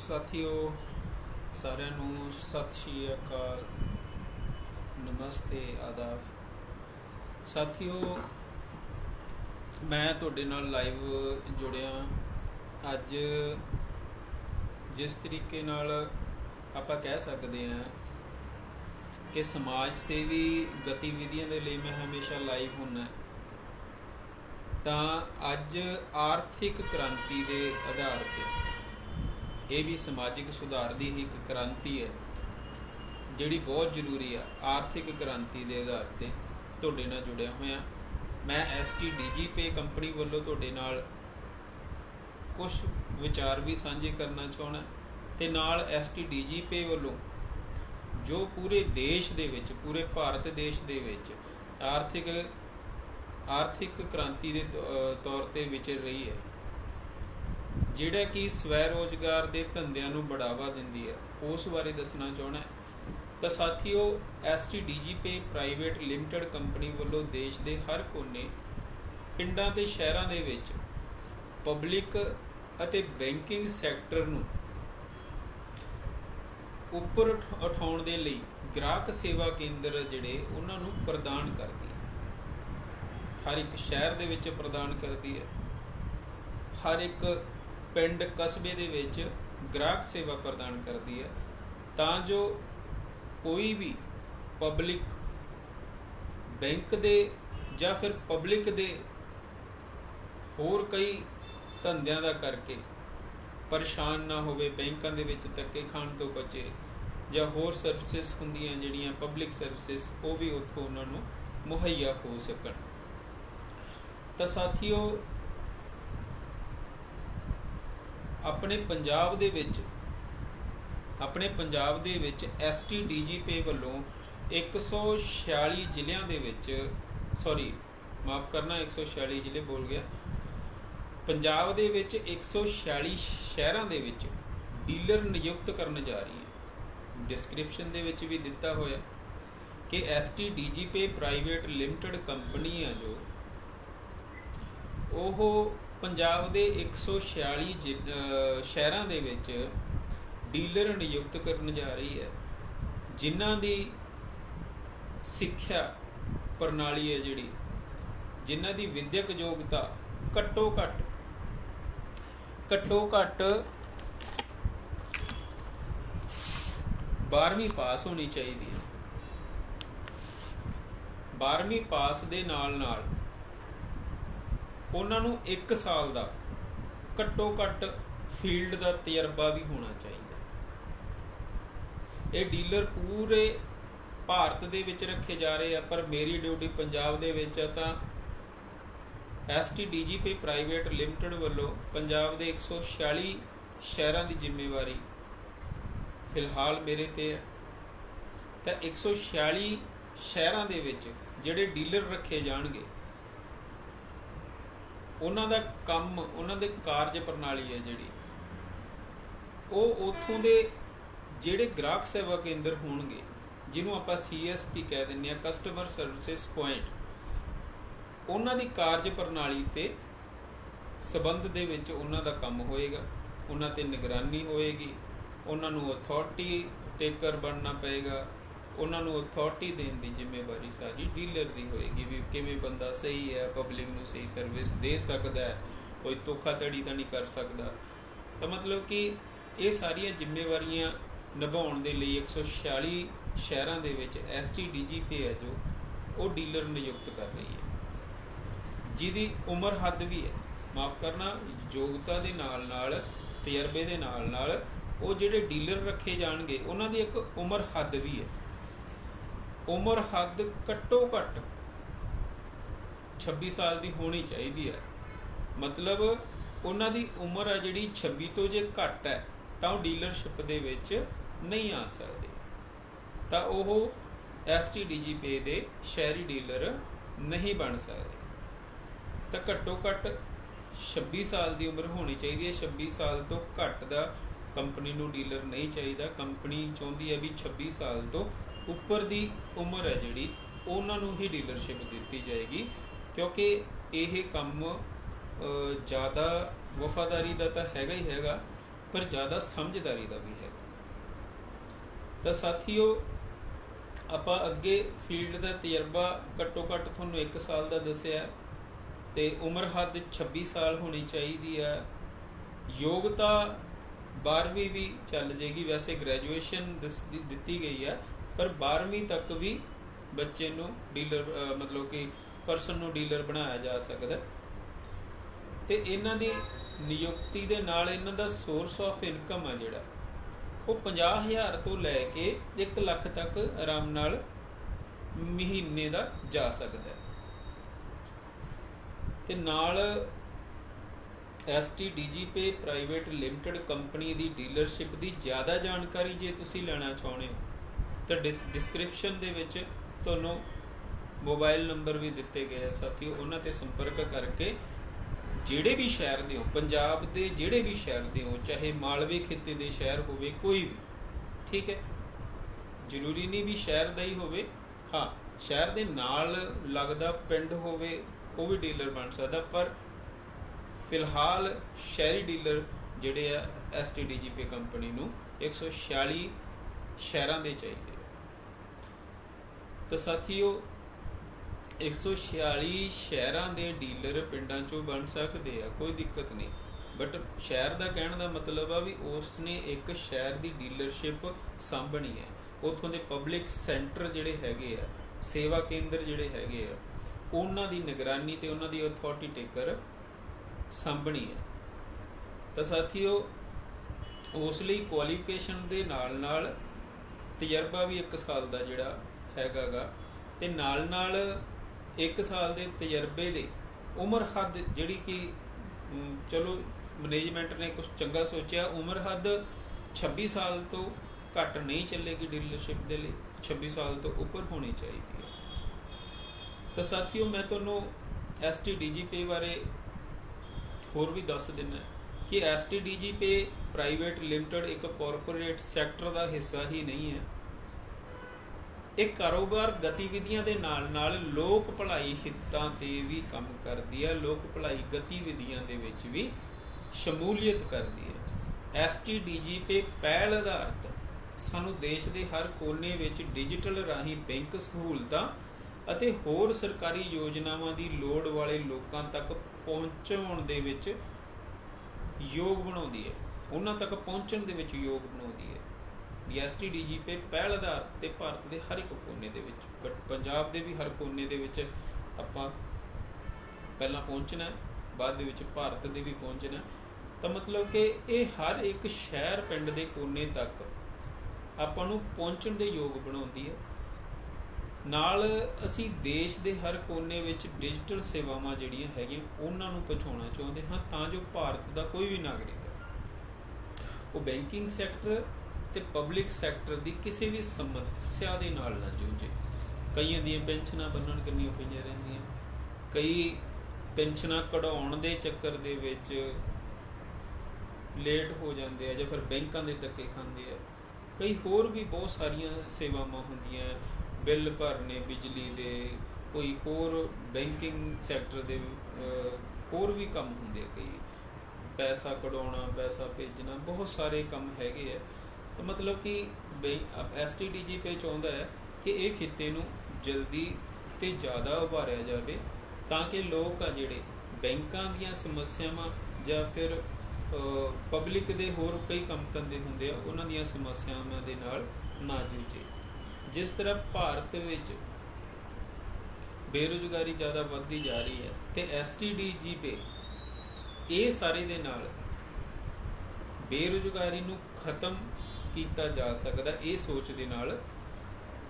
ਸਾਥੀਓ, ਸਾਰਿਆਂ ਨੂੰ ਸਤਿ ਸ਼੍ਰੀ ਅਕਾਲ। ਨਮਸਤੇ, ਆਦਾਬ। ਸਾਥੀਓ, ਮੈਂ ਤੁਹਾਡੇ ਨਾਲ ਲਾਈਵ ਜੁੜਿਆ। ਅੱਜ ਜਿਸ ਤਰੀਕੇ ਨਾਲ ਆਪਾਂ ਕਹਿ ਸਕਦੇ ਹਾਂ ਕਿ ਸਮਾਜ ਸੇਵੀ ਗਤੀਵਿਧੀਆਂ ਦੇ ਲਈ ਮੈਂ ਹਮੇਸ਼ਾ ਲਾਈਵ ਹੁੰਨਾ ਤਾਂ ਅੱਜ ਆਰਥਿਕ ਕ੍ਰਾਂਤੀ ਦੇ ਆਧਾਰ ਤੇ ਇਹ ਵੀ ਸਮਾਜਿਕ ਸੁਧਾਰ ਦੀ ਹੀ ਇੱਕ ਕ੍ਰਾਂਤੀ ਹੈ, ਜਿਹੜੀ ਬਹੁਤ ਜ਼ਰੂਰੀ ਆ, ਆਰਥਿਕ ਕ੍ਰਾਂਤੀ ਦੇ ਆਧਾਰ ਤੇ ਤੁਹਾਡੇ ਨਾਲ ਜੁੜਿਆ ਹੋਇਆ। ਮੈਂ ਐਸਟੀ ਡੀਜੀਪੇ ਕੰਪਨੀ ਵੱਲੋਂ ਤੁਹਾਡੇ ਨਾਲ ਕੁਝ ਵਿਚਾਰ ਵੀ ਸਾਂਝੇ ਕਰਨਾ ਚਾਹਣਾ ਤੇ ਨਾਲ ਐਸਟੀ ਡੀਜੀਪੇ ਵੱਲੋਂ ਜੋ ਪੂਰੇ ਦੇਸ਼ ਦੇ ਵਿੱਚ, ਪੂਰੇ ਭਾਰਤ ਦੇਸ਼ ਦੇ ਵਿੱਚ ਆਰਥਿਕ ਆਰਥਿਕ ਕ੍ਰਾਂਤੀ ਦੇ ਤੌਰ ਤੇ ਵਿਚਰ ਰਹੀ ਹੈ। ਜਿਹੜਾ ਕਿ ਸਵੈ ਰੋਜ਼ਗਾਰ ਦੇ ਧੰਦਿਆਂ ਨੂੰ ਬੜਾਵਾ ਦਿੰਦੀ ਹੈ, ਉਸ ਬਾਰੇ ਦੱਸਣਾ ਚਾਹਣਾ ਤਾਂ ਸਾਥੀਓ ਐਸਟੀਡੀਜੀਪੇ ਪ੍ਰਾਈਵੇਟ ਲਿਮਟਿਡ ਕੰਪਨੀ ਵੱਲੋਂ ਦੇਸ਼ ਦੇ ਹਰ ਕੋਨੇ, ਪਿੰਡਾਂ ਤੇ ਸ਼ਹਿਰਾਂ ਦੇ ਵਿੱਚ ਪਬਲਿਕ ਅਤੇ ਬੈਂਕਿੰਗ ਸੈਕਟਰ ਨੂੰ ਉੱਪਰ ਉਠਾਉਣ ਦੇ ਲਈ ਗ੍ਰਾਹਕ ਸੇਵਾ ਕੇਂਦਰ ਜਿਹੜੇ, ਉਹਨਾਂ ਨੂੰ ਪ੍ਰਦਾਨ ਕਰਦੀ ਹੈ। ਹਰ ਇੱਕ ਸ਼ਹਿਰ ਦੇ ਵਿੱਚ ਪ੍ਰਦਾਨ ਕਰਦੀ ਹੈ। ਹਰ ਇੱਕ ਪਿੰਡ ਕਸਬੇ ਦੇ ਵਿੱਚ ਗ੍ਰਾਹਕ ਸੇਵਾ ਪ੍ਰਦਾਨ ਕਰਦੀ ਹੈ, ਤਾਂ ਜੋ ਕੋਈ ਵੀ ਪਬਲਿਕ ਬੈਂਕ ਦੇ ਜਾਂ ਫਿਰ ਪਬਲਿਕ ਦੇ ਹੋਰ ਕਈ ਧੰਦਿਆਂ ਦਾ ਕਰਕੇ ਪਰੇਸ਼ਾਨ ਨਾ ਹੋਵੇ, ਬੈਂਕਾਂ ਦੇ ਵਿੱਚ ਧੱਕੇ ਖਾਣ ਤੋਂ ਬਚੇ ਜਾਂ ਹੋਰ ਸਰਵਿਸਿਜ਼ ਹੁੰਦੀਆਂ ਜਿਹੜੀਆਂ ਪਬਲਿਕ ਸਰਵਿਸਿਜ਼ ਉਹ ਵੀ ਉੱਥੋਂ ਉਹਨਾਂ ਨੂੰ ਮੁਹੱਈਆ ਹੋ ਸਕਣ। ਤਾਂ ਸਾਥੀਓ ਆਪਣੇ ਪੰਜਾਬ ਦੇ ਵਿੱਚ, ਆਪਣੇ ਪੰਜਾਬ ਦੇ ਵਿੱਚ ਐਸਟੀ ਡੀਜੀਪੀ ਵੱਲੋਂ 146 ਜ਼ਿਲ੍ਹਿਆਂ ਦੇ ਵਿੱਚ ਸੌਰੀ ਮਾਫ ਕਰਨਾ 146 ਜ਼ਿਲ੍ਹੇ ਬੋਲ ਗਿਆ। ਪੰਜਾਬ ਦੇ ਵਿੱਚ 146 ਸ਼ਹਿਰਾਂ ਦੇ ਵਿੱਚ ਡੀਲਰ ਨਿਯੁਕਤ ਕਰਨ ਜਾ ਰਹੀ ਹੈ। ਡਿਸਕ੍ਰਿਪਸ਼ਨ ਦੇ ਵਿੱਚ ਵੀ ਦਿੱਤਾ ਹੋਇਆ ਕਿ ST DGP private limited company ਆ ਜੋ, ਉਹ ਪੰਜਾਬ ਦੇ 146 ਜ਼ਿ- ਅਹ, ਸ਼ਹਿਰਾਂ ਦੇ ਵਿੱਚ ਡੀਲਰ ਨਿਯੁਕਤ ਕਰਨ ਜਾ ਰਹੀ ਹੈ। ਜਿਨ੍ਹਾਂ ਦੀ ਸਿੱਖਿਆ ਪ੍ਰਣਾਲੀ ਹੈ ਜਿਹੜੀ, ਜਿਨ੍ਹਾਂ ਦੀ ਵਿਦਿਅਕ ਯੋਗਤਾ ਘੱਟੋ ਘੱਟ ਘੱਟੋ ਘੱਟ 12ਵੀਂ ਪਾਸ ਹੋਣੀ ਚਾਹੀਦੀ ਹੈ। 12ਵੀਂ ਪਾਸ ਦੇ ਨਾਲ ਨਾਲ ਉਹਨਾਂ ਨੂੰ 1 ਸਾਲ ਦਾ ਘੱਟੋ ਘੱਟ ਫੀਲਡ ਦਾ ਤਜਰਬਾ ਵੀ ਹੋਣਾ ਚਾਹੀਦਾ। ਇਹ ਡੀਲਰ ਪੂਰੇ ਭਾਰਤ ਦੇ ਵਿੱਚ ਰੱਖੇ ਜਾ ਰਹੇ ਆ, ਪਰ ਮੇਰੀ ਡਿਊਟੀ ਪੰਜਾਬ ਦੇ ਵਿੱਚ ਆ ਤਾਂ ਐਸਟੀ ਡੀਜੀਪੀ ਪ੍ਰਾਈਵੇਟ ਲਿਮਟਿਡ ਵੱਲੋਂ ਪੰਜਾਬ ਦੇ 146 ਸ਼ਹਿਰਾਂ ਦੀ ਜ਼ਿੰਮੇਵਾਰੀ ਫਿਲਹਾਲ ਮੇਰੇ ਤੇ ਹੈ ਤਾਂ 146 ਸ਼ਹਿਰਾਂ ਦੇ ਵਿੱਚ ਜਿਹੜੇ ਡੀਲਰ ਰੱਖੇ ਜਾਣਗੇ ਉਹਨਾਂ ਦਾ ਕੰਮ, ਉਹਨਾਂ ਦੇ ਕਾਰਜ ਪ੍ਰਣਾਲੀ ਹੈ ਜਿਹੜੀ। ਉਹ ਉਥੋਂ ਦੇ ਜਿਹੜੇ ਗ੍ਰਾਹਕ ਸੇਵਾ ਕੇਂਦਰ ਹੋਣਗੇ, ਜਿਹਨੂੰ ਆਪਾਂ CSP ਕਹਿ ਦਿੰਦੇ ਆ ਕਸਟਮਰ ਸਰਵਿਸ ਪੁਆਇੰਟ ਉਹਨਾਂ ਦੀ ਕਾਰਜ ਪ੍ਰਣਾਲੀ ਤੇ ਸਬੰਧ ਦੇ ਵਿੱਚ ਉਹਨਾਂ ਦਾ ਕੰਮ ਹੋਏਗਾ। ਉਹਨਾਂ ਤੇ ਨਿਗਰਾਨੀ ਹੋਏਗੀ। ਉਹਨਾਂ ਨੂੰ ਅਥਾਰਟੀ ਟੇਕਰ ਬਣਨਾ ਪਏਗਾ। ਉਹਨਾਂ ਨੂੰ ਅਥਾਰਟੀ ਦੇਣ ਦੀ ਜ਼ਿੰਮੇਵਾਰੀ ਸਾਰੀ ਡੀਲਰ ਦੀ ਹੋਏਗੀ ਵੀ ਕਿਵੇਂ ਬੰਦਾ ਸਹੀ ਹੈ ਪਬਲਿਕ ਨੂੰ ਸਹੀ ਸਰਵਿਸ ਦੇ ਸਕਦਾ ਹੈ, ਕੋਈ ਧੋਖਾਧੜੀ ਤਾਂ ਨਹੀਂ ਕਰ ਸਕਦਾ। ਤਾਂ ਮਤਲਬ ਕਿ ਇਹ ਸਾਰੀਆਂ ਜ਼ਿੰਮੇਵਾਰੀਆਂ ਨਿਭਾਉਣ ਦੇ ਲਈ 146 ਸ਼ਹਿਰਾਂ ਦੇ ਵਿੱਚ ਐਸਟੀਡੀਜੀਪੀ ਹੈ ਜੋ ਉਹ ਡੀਲਰ ਨਿਯੁਕਤ ਕਰ ਰਹੀ ਹੈ। ਜਿਹਦੀ ਉਮਰ ਹੱਦ ਵੀ ਹੈ। ਮਾਫ ਕਰਨਾ, ਯੋਗਤਾ ਦੇ ਨਾਲ ਨਾਲ, ਤਜਰਬੇ ਦੇ ਨਾਲ ਨਾਲ ਉਹ ਜਿਹੜੇ ਡੀਲਰ ਰੱਖੇ ਜਾਣਗੇ, ਉਹਨਾਂ ਦੀ ਇੱਕ ਉਮਰ ਹੱਦ ਵੀ ਹੈ। ਉਮਰ ਹੱਦ ਘੱਟੋ ਘੱਟ 26 ਸਾਲ ਦੀ ਹੋਣੀ ਚਾਹੀਦੀ ਹੈ। ਮਤਲਬ ਉਹਨਾਂ ਦੀ ਉਮਰ ਆ ਜਿਹੜੀ 26 ਤੋਂ ਜੇ ਘੱਟ ਹੈ, ਤਾਂ ਉਹ ਡੀਲਰਸ਼ਿਪ ਦੇ ਵਿੱਚ ਨਹੀਂ ਆ ਸਕਦੇ। ਤਾਂ ਉਹ ਐਸਟੀਡੀਜੀਪੀ ਦੇ ਸ਼ਹਿਰੀ ਡੀਲਰ ਨਹੀਂ ਬਣ ਸਕਦੇ। ਤਾਂ ਘੱਟੋ ਘੱਟ 26 ਸਾਲ ਦੀ ਉਮਰ ਹੋਣੀ ਚਾਹੀਦੀ ਹੈ। 26 ਸਾਲ ਤੋਂ ਘੱਟ ਦਾ ਕੰਪਨੀ ਨੂੰ ਡੀਲਰ ਨਹੀਂ ਚਾਹੀਦਾ। ਕੰਪਨੀ ਚਾਹੁੰਦੀ ਹੈ ਵੀ 26 ਸਾਲ ਤੋਂ ਉੱਪਰ ਦੀ ਉਮਰ ਹੈ ਜਿਹੜੀ, ਉਹਨਾਂ ਨੂੰ ਹੀ ਡੀਲਰਸ਼ਿਪ ਦਿੱਤੀ ਜਾਏਗੀ, ਕਿਉਂਕਿ ਇਹ ਕੰਮ ਜ਼ਿਆਦਾ ਵਫਾਦਾਰੀ ਦਾ ਤਾਂ ਹੈਗਾ ਹੀ ਹੈਗਾ, ਪਰ ਜ਼ਿਆਦਾ ਸਮਝਦਾਰੀ ਦਾ ਵੀ ਹੈਗਾ। ਤਾਂ ਸਾਥੀਓ, ਆਪਾਂ ਅੱਗੇ ਫੀਲਡ ਦਾ ਤਜਰਬਾ ਘੱਟੋ ਘੱਟ ਤੁਹਾਨੂੰ 1 ਸਾਲ ਦਾ ਦੱਸਿਆ ਤੇ ਉਮਰ ਹੱਦ 26 ਸਾਲ ਹੋਣੀ ਚਾਹੀਦੀ ਹੈ। ਯੋਗਤਾ 12ਵੀਂ ਵੀ ਚੱਲ ਜੇਗੀ, ਵੈਸੇ ਗ੍ਰੈਜੂਏਸ਼ਨ ਦਿੱਤੀ ਗਈ ਹੈ ਪਰ 12ਵੀਂ ਤੱਕ ਵੀ ਬੱਚੇ ਨੂੰ ਡੀਲਰ ਮਤਲਬ ਕਿ ਪਰਸਨ ਨੂੰ ਡੀਲਰ ਬਣਾਇਆ ਜਾ ਸਕਦਾ ਹੈ। ਤੇ ਇਹਨਾਂ ਦੀ ਨਿਯੁਕਤੀ ਦੇ ਨਾਲ ਇਹਨਾਂ ਦਾ ਸੋਰਸ ਆਫ ਇਨਕਮ ਆ ਜਿਹੜਾ, ਉਹ 50000 ਤੋਂ ਲੈ ਕੇ 1 ਲੱਖ ਤੱਕ ਆਰਾਮ ਨਾਲ ਮਹੀਨੇ ਦਾ ਜਾ ਸਕਦਾ ਹੈ ਤੇ ਨਾਲ ST pay private limited company ਦੀ ਡੀਲਰਸ਼ਿਪ ਦੀ ਜ਼ਿਆਦਾ ਜਾਣਕਾਰੀ ਜੇ ਤੁਸੀਂ ਲੈਣਾ ਚਾਹੁੰਦੇ ਹੋ ਤਾਂ ਡਿਸਕ੍ਰਿਪਸ਼ਨ ਦੇ ਵਿੱਚ ਤੁਹਾਨੂੰ ਮੋਬਾਈਲ ਨੰਬਰ ਵੀ ਦਿੱਤੇ ਗਏ ਆ ਸਾਥੀਓ, ਉਹਨਾਂ ਤੇ ਸੰਪਰਕ ਕਰਕੇ ਜਿਹੜੇ ਵੀ ਸ਼ਹਿਰ ਦੇ ਹੋ, ਪੰਜਾਬ ਦੇ ਜਿਹੜੇ ਵੀ ਸ਼ਹਿਰ ਦੇ ਹੋ, ਚਾਹੇ ਮਾਲਵੇ ਖਿੱਤੇ ਦੇ ਸ਼ਹਿਰ ਹੋਵੇ, ਕੋਈ ਵੀ, ਠੀਕ ਹੈ? ਜ਼ਰੂਰੀ ਨਹੀਂ ਵੀ ਸ਼ਹਿਰ ਦਾ ਹੀ ਹੋਵੇ। ਹਾਂ, ਸ਼ਹਿਰ ਦੇ ਨਾਲ ਲੱਗਦਾ ਪਿੰਡ ਹੋਵੇ, ਉਹ ਵੀ ਡੀਲਰ ਬਣ ਸਕਦਾ, ਪਰ ਫਿਲਹਾਲ ਸ਼ਹਿਰੀ ਡੀਲਰ ਜਿਹੜੇ ਆ ਐਸਟੀਡੀਜੀਪੀ ਕੰਪਨੀ ਨੂੰ 146 ਸ਼ਹਿਰਾਂ ਦੇ ਚਾਹੀਦੇ। ਤਾਂ ਸਾਥੀਓ 146 ਸ਼ਹਿਰਾਂ ਦੇ ਡੀਲਰ ਪਿੰਡਾਂ ਚੋਂ ਬਣ ਸਕਦੇ ਆ, ਕੋਈ ਦਿੱਕਤ ਨਹੀਂ। ਬਟ ਸ਼ਹਿਰ ਦਾ ਕਹਿਣ ਦਾ ਮਤਲਬ ਆ ਵੀ ਉਸ ਨੇ ਇੱਕ ਸ਼ਹਿਰ ਦੀ ਡੀਲਰਸ਼ਿਪ ਸਾਂਭਣੀ ਹੈ। ਉਥੋਂ ਦੇ ਪਬਲਿਕ ਸੈਂਟਰ ਜਿਹੜੇ ਹੈਗੇ ਆ, ਸੇਵਾ ਕੇਂਦਰ ਜਿਹੜੇ ਹੈਗੇ ਆ, ਉਹਨਾਂ ਦੀ ਨਿਗਰਾਨੀ ਤੇ ਉਹਨਾਂ ਦੀ ਅਥਾਰਟੀ ਟੇਕਰ ਸਾਂਭਣੀ ਹੈ। ਤਾਂ ਸਾਥੀਓ, ਉਸ ਲਈ ਕੁਆਲੀਫਿਕੇਸ਼ਨ ਦੇ ਨਾਲ ਨਾਲ ਤਜਰਬਾ ਵੀ 1 ਸਾਲ ਦਾ ਜਿਹੜਾ ਹੈਗਾਗਾ। ਤੇ ਨਾਲ ਨਾਲ 1 ਸਾਲ ਦੇ ਤਜਰਬੇ ਦੇ ਉਮਰ ਹੱਦ ਜਿਹੜੀ ਕਿ ਚਲੋ ਮੈਨੇਜਮੈਂਟ ਨੇ ਕੁਝ ਚੰਗਾ ਸੋਚਿਆ, ਉਮਰ ਹੱਦ 26 ਸਾਲ ਤੋਂ ਘੱਟ ਨਹੀਂ ਚੱਲੇਗੀ ਡੀਲਰਸ਼ਿਪ ਦੇ ਲਈ 26 ਸਾਲ ਤੋਂ ਉੱਪਰ ਹੋਣੀ ਚਾਹੀਦੀ ਹੈ। ਤਾਂ ਸਾਥੀਓ, ਮੈਂ ਤੁਹਾਨੂੰ ਐਸਟੀਡੀਜੀਪੀ ਬਾਰੇ ਹੋਰ ਵੀ ਦੱਸ ਦਿੰਨਾ ਕਿ ਐਸਟੀਡੀਜੀਪੀ ਪ੍ਰਾਈਵੇਟ ਲਿਮਟਿਡ ਇੱਕ ਕਾਰਪੋਰੇਟ ਸੈਕਟਰ ਦਾ ਹਿੱਸਾ ਹੀ ਨਹੀਂ ਹੈ। ਇਹ ਕਾਰੋਬਾਰ ਗਤੀਵਿਧੀਆਂ ਦੇ ਨਾਲ-ਨਾਲ ਲੋਕ ਭਲਾਈ ਹਿੱਤਾਂ ਤੇ ਵੀ ਕੰਮ ਕਰਦੀ ਹੈ, ਲੋਕ ਭਲਾਈ ਗਤੀਵਿਧੀਆਂ ਦੇ ਵਿੱਚ ਵੀ ਸ਼ਮੂਲੀਅਤ ਕਰਦੀ ਹੈ। ਐਸਟੀਡੀਜੀਪੀ ਪਹਿਲ ਆਧਾਰਿਤ। ਸਾਨੂੰ ਦੇਸ਼ ਦੇ ਹਰ ਕੋਨੇ ਵਿੱਚ ਡਿਜੀਟਲ ਰਾਹੀਂ ਬੈਂਕ ਸਹੂਲਤਾਂ ਅਤੇ ਹੋਰ ਸਰਕਾਰੀ ਯੋਜਨਾਵਾਂ ਦੀ ਲੋੜ ਵਾਲੇ ਲੋਕਾਂ ਤੱਕ ਪਹੁੰਚਾਉਣ ਦੇ ਵਿੱਚ ਯੋਗ ਬਣਾਉਂਦੀ ਹੈ। ਉਹਨਾਂ ਤੱਕ ਪਹੁੰਚਣ ਦੇ ਵਿੱਚ ਯੋਗ ਬਣਾਉਂਦੀ ਹੈ। ਐਸਟੀਡੀਜੀਪੀ ਪਹਿਲ ਆਧਾਰ ਤੇ ਭਾਰਤ ਦੇ ਹਰ ਇੱਕ ਕੋਨੇ ਦੇ ਵਿੱਚ, ਬਟ ਪੰਜਾਬ ਦੇ ਵੀ ਹਰ ਕੋਨੇ ਦੇ ਵਿੱਚ ਆਪਾਂ ਪਹਿਲਾਂ ਪਹੁੰਚਣਾ ਬਾਅਦ ਦੇ ਵਿੱਚ ਭਾਰਤ ਦੇ ਵੀ ਪਹੁੰਚਣਾ ਤਾਂ ਮਤਲਬ ਕਿ ਇਹ ਹਰ ਇੱਕ ਸ਼ਹਿਰ ਪਿੰਡ ਦੇ ਕੋਨੇ ਤੱਕ ਆਪਾਂ ਨੂੰ ਪਹੁੰਚਣ ਦੇ ਯੋਗ ਬਣਾਉਂਦੀ ਹੈ। ਨਾਲ ਅਸੀਂ ਦੇਸ਼ ਦੇ ਹਰ ਕੋਨੇ ਵਿੱਚ ਡਿਜੀਟਲ ਸੇਵਾਵਾਂ ਜਿਹੜੀਆਂ ਹੈਗੀਆਂ, ਉਹਨਾਂ ਨੂੰ ਪਹੁੰਚਾਉਣਾ ਚਾਹੁੰਦੇ ਹਾਂ ਤਾਂ ਜੋ ਭਾਰਤ ਦਾ ਕੋਈ ਵੀ ਨਾਗਰਿਕ ਉਹ ਬੈਂਕਿੰਗ ਸੈਕਟਰ ਤੇ ਪਬਲਿਕ ਸੈਕਟਰ ਦੀ ਕਿਸੇ ਵੀ ਸਮੱਸਿਆ ਦੇ ਨਾਲ ਨਾ ਜੂਝੇ। ਕਈਆਂ ਦੀਆਂ ਪੈਨਸ਼ਨਾਂ ਬੰਨਣ ਕਰਨੀਆਂ ਪਈਆਂ ਰਹਿੰਦੀਆਂ। ਕਈ ਪੈਨਸ਼ਨਾਂ ਕਢਾਉਣ ਦੇ ਚੱਕਰ ਦੇ ਵਿੱਚ ਲੇਟ ਹੋ ਜਾਂਦੇ ਆ ਜਾਂ ਫਿਰ ਬੈਂਕਾਂ ਦੇ ਧੱਕੇ ਖਾਂਦੇ ਆ। ਕਈ ਹੋਰ ਵੀ ਬਹੁਤ ਸਾਰੀਆਂ ਸੇਵਾਵਾਂ ਹੁੰਦੀਆਂ ਬਿੱਲ ਭਰਨੇ, ਬਿਜਲੀ ਦੇ, ਕੋਈ ਹੋਰ ਬੈਂਕਿੰਗ ਸੈਕਟਰ ਦੇ ਹੋਰ ਵੀ ਕੰਮ ਹੁੰਦੇ ਆ ਕਈ। ਪੈਸਾ ਕਢਾਉਣਾ, ਪੈਸਾ ਭੇਜਣਾ, ਬਹੁਤ ਸਾਰੇ ਕੰਮ ਹੈਗੇ ਆ। ਤਾਂ ਮਤਲਬ ਕਿ ਐਸਟੀਡੀਜੀ ਪੇ ਚਾਹੁੰਦਾ ਹੈ ਕਿ ਇਹ ਖਿੱਤੇ ਨੂੰ ਜਲਦੀ ਤੇ ਜ਼ਿਆਦਾ ਉਭਾਰਿਆ ਜਾਵੇ ਤਾਂ ਕਿ ਲੋਕ ਆ ਜਿਹੜੇ ਬੈਂਕਾਂ ਦੀਆਂ ਸਮੱਸਿਆਵਾਂ ਜਾਂ ਫਿਰ ਪਬਲਿਕ ਦੇ ਹੋਰ ਕਈ ਕੰਮ ਧੰਦੇ ਹੁੰਦੇ ਆ, ਉਹਨਾਂ ਦੀਆਂ ਸਮੱਸਿਆਵਾਂ ਦੇ ਨਾਲ ਨਾ ਜੂਝੇ। ਜਿਸ ਤਰ੍ਹਾਂ ਭਾਰਤ ਵਿੱਚ ਬੇਰੁਜ਼ਗਾਰੀ ਜ਼ਿਆਦਾ ਵੱਧਦੀ ਜਾ ਰਹੀ ਹੈ ਤੇ ਐਸਟੀਡੀਜੀ ਪੇ ਇਹ ਸਾਰੇ ਦੇ ਨਾਲ ਬੇਰੁਜ਼ਗਾਰੀ ਨੂੰ ਖਤਮ ਕੀਤਾ ਜਾ ਸਕਦਾ, ਇਹ ਸੋਚ ਦੇ ਨਾਲ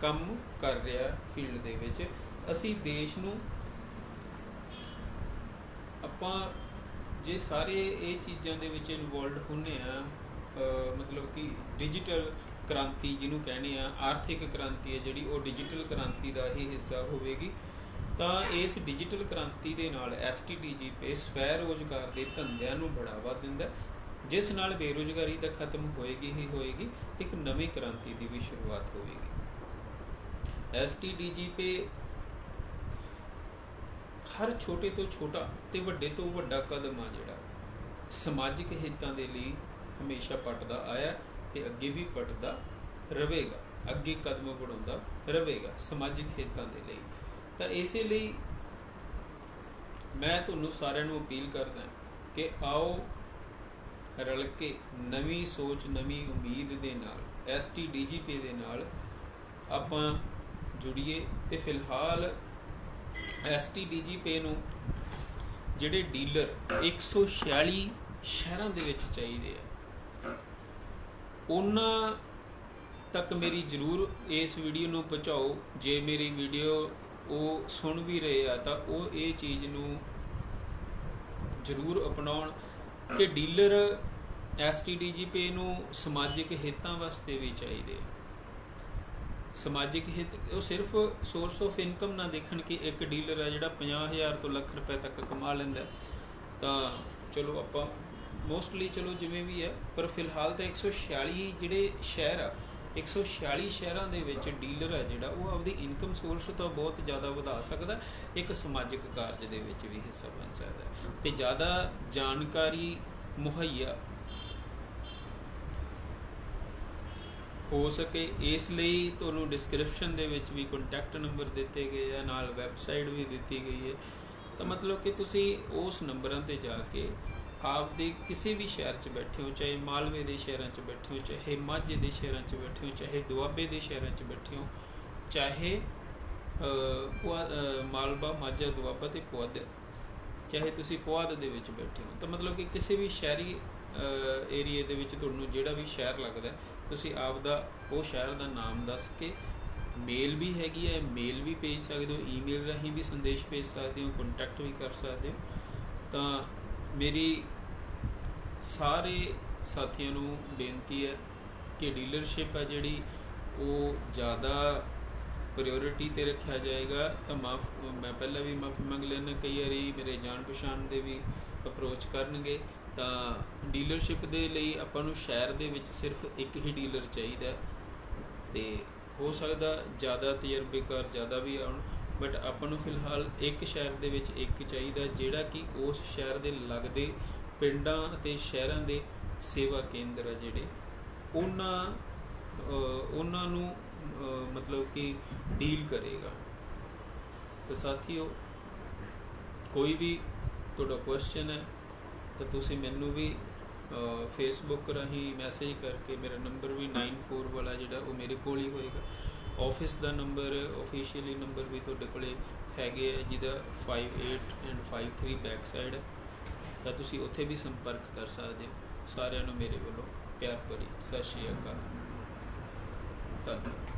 ਕੰਮ ਕਰ ਰਿਹਾ ਫੀਲਡ ਦੇ ਵਿੱਚ। ਅਸੀਂ ਦੇਸ਼ ਨੂੰ ਆਪਾਂ ਜੇ ਸਾਰੇ ਇਹ ਚੀਜ਼ਾਂ ਦੇ ਵਿੱਚ ਇਨਵੋਲਡ ਹੁੰਨੇ ਆ ਮਤਲਬ ਕਿ ਡਿਜੀਟਲ ਕ੍ਰਾਂਤੀ ਜਿਹਨੂੰ ਕਹਿੰਦੇ ਆ ਆਰਥਿਕ ਕ੍ਰਾਂਤੀ ਹੈ ਜਿਹੜੀ, ਉਹ ਡਿਜੀਟਲ ਕ੍ਰਾਂਤੀ ਦਾ ਹੀ ਹਿੱਸਾ ਹੋਵੇਗੀ, ਤਾਂ ਇਸ ਡਿਜੀਟਲ ਕ੍ਰਾਂਤੀ ਦੇ ਨਾਲ ਐਸਟੀਡੀਜੀ ਪੇ ਸਵੈ ਰੋਜ਼ਗਾਰ ਦੇ ਧੰਦਿਆਂ ਨੂੰ ਬੜਾਵਾ ਦਿੰਦਾ ਜਿਸ ਨਾਲ ਬੇਰੁਜ਼ਗਾਰੀ ਤਾਂ ਖਤਮ ਹੋਏਗੀ ਹੀ ਹੋਏਗੀ, ਇੱਕ ਨਵੀਂ ਕ੍ਰਾਂਤੀ ਦੀ ਵੀ ਸ਼ੁਰੂਆਤ ਹੋਵੇਗੀ। ਐਸਟੀਡੀਜੀ ਪੇ ਹਰ ਛੋਟੇ ਤੋਂ ਛੋਟਾ ਤੇ ਵੱਡੇ ਤੋਂ ਵੱਡਾ ਕਦਮ ਆ ਜਿਹੜਾ, ਸਮਾਜਿਕ ਹਿੱਤਾਂ ਦੇ ਲਈ ਹਮੇਸ਼ਾ ਪਟਦਾ ਆਇਆ ਤੇ ਅੱਗੇ ਵੀ ਪਟਦਾ ਰਹੇਗਾ, ਅੱਗੇ ਕਦਮ ਵਧਾਉਂਦਾ ਰਹੇਗਾ ਸਮਾਜਿਕ ਹਿੱਤਾਂ ਦੇ ਲਈ। ਤਾਂ ਇਸੇ ਲਈ ਮੈਂ ਤੁਹਾਨੂੰ ਸਾਰਿਆਂ ਨੂੰ ਅਪੀਲ ਕਰਦਾ ਕਿ ਆਓ ਰਲ ਕੇ ਨਵੀਂ ਸੋਚ, ਨਵੀਂ ਉਮੀਦ ਦੇ ਨਾਲ ਐਸਟੀਡੀਜੀਪੀ ਦੇ ਨਾਲ ਆਪਾਂ ਜੁੜੀਏ ਤੇ ਫਿਲਹਾਲ ਐਸਟੀਡੀਜੀਪੀ ਨੂੰ ਜਿਹੜੇ ਡੀਲਰ 146 ਸ਼ਹਿਰਾਂ ਦੇ ਵਿੱਚ ਚਾਹੀਦੇ ਆ। ਉਹਨਾਂ ਤੱਕ ਮੇਰੀ ਜਰੂਰ ਇਸ ਵੀਡੀਓ ਨੂੰ ਪਹੁੰਚਾਓ। ਜੇ ਮੇਰੀ ਵੀਡੀਓ ਉਹ ਸੁਣ ਵੀ ਰਹੇ ਆ ਤਾਂ ਉਹ ਇਹ ਚੀਜ਼ ਨੂੰ ਜਰੂਰ ਅਪਣਾਉਣ। ਕਿ ਡੀਲਰ ਐਸਟੀਡੀਜੀਪੀ ਨੂੰ ਸਮਾਜਿਕ ਹਿੱਤਾਂ ਵਾਸਤੇ ਵੀ ਚਾਹੀਦੇ ਆ। ਸਮਾਜਿਕ ਹਿੱਤ, ਉਹ ਸਿਰਫ ਸੋਰਸ ਆਫ ਇਨਕਮ ਨਾ ਦੇਖਣ ਕਿ ਇੱਕ ਡੀਲਰ ਆ ਜਿਹੜਾ 50000 ਤੋਂ ਲੱਖ ਰੁਪਏ ਤੱਕ ਕਮਾ ਲੈਂਦਾ। ਤਾਂ ਚਲੋ ਆਪਾਂ ਮੋਸਟਲੀ ਚਲੋ ਜਿਵੇਂ ਵੀ ਹੈ ਪਰ ਫਿਲਹਾਲ ਤਾਂ 146 ਜਿਹੜੇ ਸ਼ਹਿਰ ਆ 146 ਸ਼ਹਿਰਾਂ ਦੇ ਵਿੱਚ ਡੀਲਰ ਹੈ ਜਿਹੜਾ, ਉਹ ਆਪਦੀ ਇਨਕਮ ਸੋਰਸ ਤੋਂ ਬਹੁਤ ਜ਼ਿਆਦਾ ਵਧਾ ਸਕਦਾ, ਇੱਕ ਸਮਾਜਿਕ ਕਾਰਜ ਦੇ ਵਿੱਚ ਵੀ ਹਿੱਸਾ ਬਣ ਸਕਦਾ ਹੈ। ਤੇ ਜ਼ਿਆਦਾ ਜਾਣਕਾਰੀ ਮੁਹੱਈਆ ਹੋ ਸਕੇ, ਇਸ ਲਈ ਤੁਹਾਨੂੰ ਡਿਸਕ੍ਰਿਪਸ਼ਨ ਦੇ ਵਿੱਚ ਵੀ ਕੰਟੈਕਟ ਨੰਬਰ ਦਿੱਤੇ ਗਏ ਆ, ਨਾਲ ਵੈਬਸਾਈਟ ਵੀ ਦਿੱਤੀ ਗਈ ਹੈ। ਤਾਂ ਮਤਲਬ ਕਿ ਤੁਸੀਂ ਉਸ ਨੰਬਰਾਂ ਤੇ ਜਾ ਕੇ ਆਪਦੇ ਕਿਸੇ ਵੀ ਸ਼ਹਿਰ 'ਚ ਬੈਠੇ ਹੋ, ਚਾਹੇ ਮਾਲਵੇ ਦੇ ਸ਼ਹਿਰਾਂ 'ਚ ਬੈਠੇ ਹੋ, ਚਾਹੇ ਮਾਝੇ ਦੇ ਸ਼ਹਿਰਾਂ 'ਚ ਬੈਠੇ ਹੋ, ਚਾਹੇ ਦੁਆਬੇ ਦੇ ਸ਼ਹਿਰਾਂ 'ਚ ਬੈਠੇ ਹੋ, ਚਾਹੇ ਪੁਆ ਮਾਲਵਾ, ਮਾਝਾ, ਦੁਆਬਾ ਤੇ ਪੁਆਧ। ਚਾਹੇ ਤੁਸੀਂ ਪੁਆਧ ਦੇ ਵਿੱਚ ਬੈਠੇ ਹੋ। ਤਾਂ ਮਤਲਬ ਕਿ ਕਿਸੇ ਵੀ ਸ਼ਹਿਰੀ ਏਰੀਏ ਦੇ ਵਿੱਚ ਤੁਹਾਨੂੰ ਜਿਹੜਾ ਵੀ ਸ਼ਹਿਰ ਲੱਗਦਾ, ਤੁਸੀਂ ਆਪ ਦਾ ਉਹ ਸ਼ਹਿਰ ਦਾ ਨਾਮ ਦੱਸ ਕੇ ਮੇਲ ਵੀ ਹੈਗੀ ਹੈ, ਮੇਲ ਵੀ ਭੇਜ ਸਕਦੇ ਹੋ, ਈਮੇਲ ਰਾਹੀਂ ਵੀ ਸੰਦੇਸ਼ ਭੇਜ ਸਕਦੇ ਹੋ ਕੰਟੈਕਟ ਵੀ ਕਰ ਸਕਦੇ ਹੋ। ਤਾਂ ਮੇਰੀ ਸਾਰੇ ਸਾਥੀਆਂ ਨੂੰ ਬੇਨਤੀ ਹੈ ਕਿ ਡੀਲਰਸ਼ਿਪ ਹੈ ਜਿਹੜੀ ਉਹ ਜ਼ਿਆਦਾ ਪ੍ਰਾਇੋਰਟੀ ਤੇ ਰੱਖਿਆ ਜਾਏਗਾ। ਤਾਂ ਮਾਫ, ਮੈਂ ਪਹਿਲਾਂ ਵੀ ਮਾਫੀ ਮੰਗ ਲੈਣਾ ਕਈ ਵਾਰੀ ਮੇਰੇ ਜਾਣ ਪਛਾਣ ਦੇ ਵੀ ਅਪਰੋਚ ਕਰਨਗੇ। ਤਾਂ ਡੀਲਰਸ਼ਿਪ ਦੇ ਲਈ ਆਪਾਂ ਨੂੰ ਸ਼ਹਿਰ ਦੇ ਵਿੱਚ ਸਿਰਫ ਇੱਕ ਹੀ ਡੀਲਰ ਚਾਹੀਦਾ ਹੈ। ਤੇ ਹੋ ਸਕਦਾ ਜ਼ਿਆਦਾ ਤਜਰਬੇਕਾਰ ਜ਼ਿਆਦਾ ਵੀ ਆਉਣ। ਬਟ ਆਪਾਂ ਨੂੰ ਫਿਲਹਾਲ ਇੱਕ ਸ਼ਹਿਰ ਦੇ ਵਿੱਚ ਇੱਕ ਚਾਹੀਦਾ ਜਿਹੜਾ ਕਿ ਉਸ ਸ਼ਹਿਰ ਦੇ ਲੱਗਦੇ ਪਿੰਡਾਂ ਅਤੇ ਸ਼ਹਿਰਾਂ ਦੇ ਸੇਵਾ ਕੇਂਦਰ ਆ ਜਿਹੜੇ। ਉਹਨਾਂ ਉਹਨਾਂ ਨੂੰ ਮਤਲਬ ਕਿ ਡੀਲ ਕਰੇਗਾ। ਤਾਂ ਸਾਥੀਓ, ਕੋਈ ਵੀ ਤੁਹਾਡਾ ਕੁਐਸਚਨ ਹੈ, ਤਾਂ ਤੁਸੀਂ ਮੈਨੂੰ ਵੀ ਫੇਸਬੁੱਕ ਰਾਹੀਂ ਮੈਸੇਜ ਕਰਕੇ ਮੇਰਾ ਨੰਬਰ ਵੀ 94 ਵਾਲਾ ਜਿਹੜਾ ਉਹ ਮੇਰੇ ਕੋਲ ਹੀ ਹੋਏਗਾ। ਆਫਿਸ ਦਾ ਨੰਬਰ ਆਫੀਸ਼ੀਅਲੀ ਨੰਬਰ ਵੀ ਤੁਹਾਡੇ ਕੋਲੇ ਹੈਗੇ ਹੈ ਜਿਹਦਾ 58 ਐਂਡ 53 ਬੈਕ ਸਾਈਡ ਤਾਂ ਤੁਸੀਂ ਉੱਥੇ ਵੀ ਸੰਪਰਕ ਕਰ ਸਕਦੇ ਹੋ। ਸਾਰਿਆਂ ਨੂੰ ਮੇਰੇ ਵੱਲੋਂ ਪਿਆਰ ਭਰੀ ਸਤਿ ਸ਼੍ਰੀ ਅਕਾਲ। ਧੰਨਵਾਦ।